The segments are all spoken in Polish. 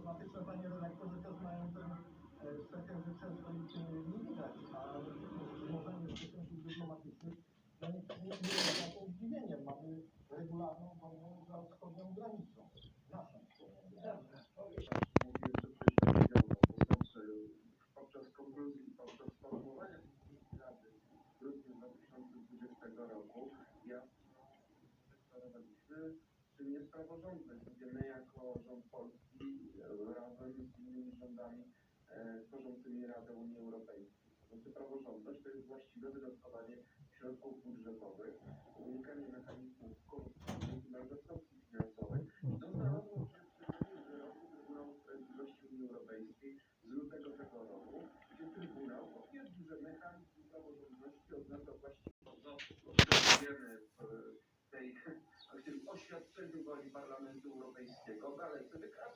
dyplomatyczne, panie redaktorze, też mają e, cechę, że często nie widać, a możemy stosunków dyplomatycznych no nie, nie, nie jest taką zdziwieniem. Mamy regularną wojnę za wschodnią granicą. Naszą przeświadczenia to znaczy podczas konkluzji podczas formułowania Rady w grudniu 2020 roku jasno deklarowaliśmy, czym jest praworządność, gdzie tworzącymi Radę Unii Europejskiej. Znaczy praworządność to jest właściwe wydatkowanie środków budżetowych, unikanie mechanizmów korupcyjnych i malwersacji finansowej. I to znalazło się w przyczynach wyroku Trybunału Sprawiedliwości Unii Europejskiej z lutego tego roku, gdzie Trybunał potwierdził, że mechanizm praworządności oznacza właściwie to, w tej w tym oświadczeniu woli Parlamentu Europejskiego, wyrok Trybunału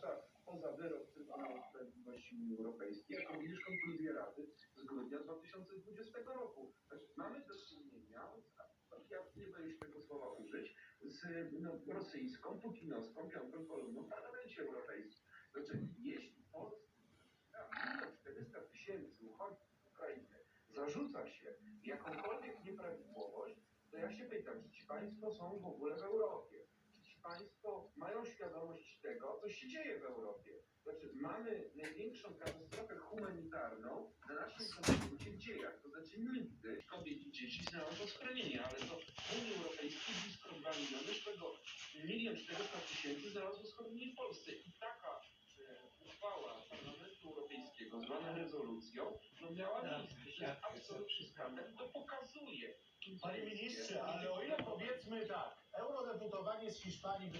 Sprawiedliwości Unii Europejskiej, jako również konkluzję Rady z grudnia 2020 roku. Znaczy, mamy do czynienia, z- ja nie boję się tego słowa użyć, z no, rosyjską, putinowską piątą kolumną w Parlamencie Europejskim. Znaczy, jeśli Polska, 400 tysięcy uchodźców z Ukrainy zarzuca się jakąkolwiek nieprawidłowość, to ja się pytam, czy ci państwo są w ogóle w Europie? Czy ci państwo mają świadomość tego, co się dzieje w Europie? Znaczy, mamy największą katastrofę humanitarną na naszym kontynencie w dziejach. To znaczy nigdy kobiet i dzieci znalazło schronienie, ale to w Unii Europejskiej blisko 2 miliony, z czego 1 400 tysięcy znalazło schronienie w Polsce. I taka e, uchwała Parlamentu Europejskiego, zwana rezolucją, no miała miejsce. To jest absolutny skandal. I to pokazuje, kim Panie jest, ministrze, ale o ile powiedzmy tak, eurodeputowanie z Hiszpanii